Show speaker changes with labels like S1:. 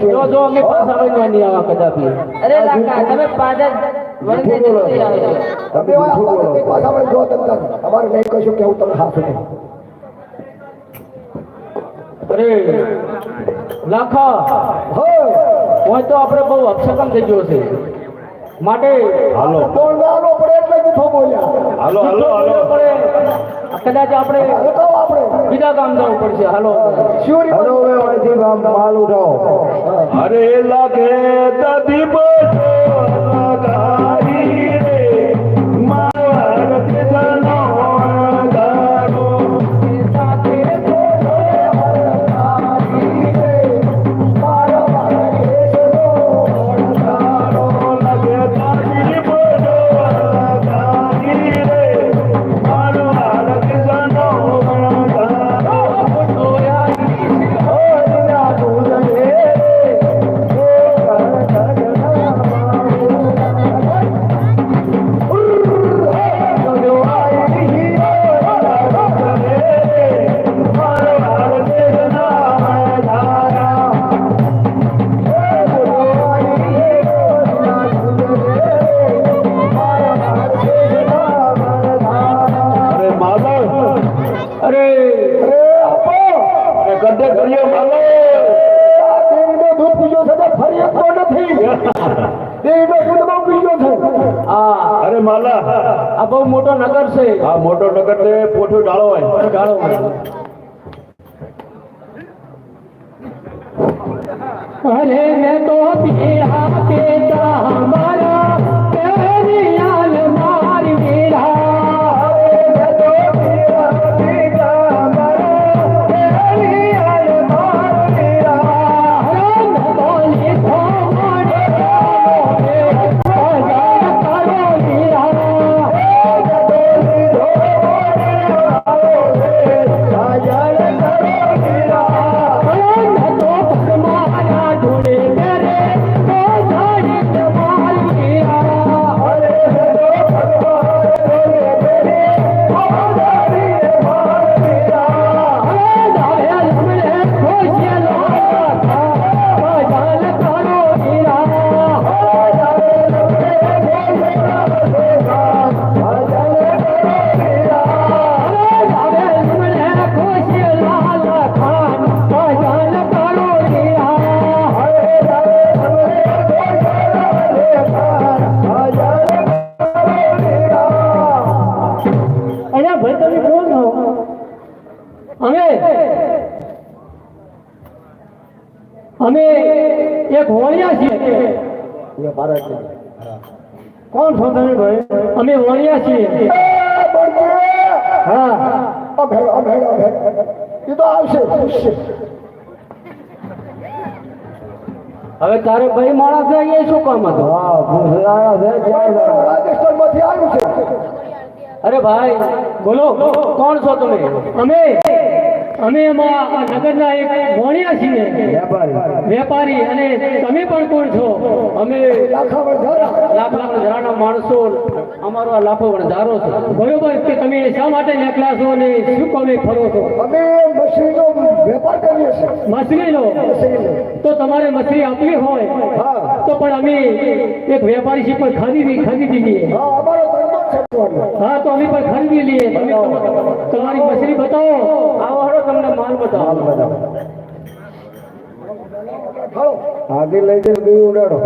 S1: જો
S2: જો જો અમે પાછા વળવા નહીં આવા કદાપી.
S3: અરે લાકા તમે પાછા વળગે જલ્દી આવજો.
S1: તમે આ પાછા પાછા જો તેમ અમારે નહીં કશું કેવું તમે હાથ નહીં.
S2: અરે લાખા.
S1: હોય
S2: હોય તો આપણે બહુ અક્ષકમ થઈ ગયો છે. માટે
S4: હાલો
S1: બોલવાનો પડે એટલે જૂઠો બોલ્યા.
S4: હાલો હાલો હાલો
S2: આપણે કદાચ આપણે બીજા ગામ જવું પડશે. હાલો.
S4: હાલો હવે અહીંથી આમ માલ ઉઠાવો અરે લાગે તદી
S2: આ આ બહુ મોટો નગર છે.
S4: આ મોટો નગર તે પોઠો ડાળો હોય.
S2: ગાળો અરે મેં તો પીડા Yeah. અરે ભાઈ તમે કોણ છો. અમે અમે એક વણિયા છીએ. કોણ છો તમે ભાઈ? અમે વણિયા છીએ. હા.
S1: અભેળ અભેળ અભેળ એ તો આવશે.
S2: હવે તારે ભાઈ માણસ ને શું કામ હતું
S1: રાજસ્થાનમાંથી આવ્યું છે.
S2: અરે ભાઈ બોલો કોણ છો તમે? અમે અમે એમાં આ નગરના એક વણિયા છીએ. વેપારી. અને તમે પણ કોણ છો? અમે
S1: લાખા
S2: લાખ જરાના માણસો. અમારો આ લાખો વણઝારો છે. બરોબર કે તમે શા માટે નીકળ્યા છો અને શું કમે ફરો છો?
S1: અમે મછલીનો વેપાર કરીએ છીએ.
S2: મછલીનો તો તમારે મછલી આપવી હોય.
S1: હા.
S2: તો પણ અમે એક વેપારી છે પણ ખરીદી ખરીદી લઈએ.
S1: હા
S2: તો અમે પણ ખરીદી લઈએ. તમે તમારી મછલી બતાવો. આવો હળો તમને માલ બતાવો.
S1: હાલો.
S4: આગળ લઈ જઈને બી ઉડાડો.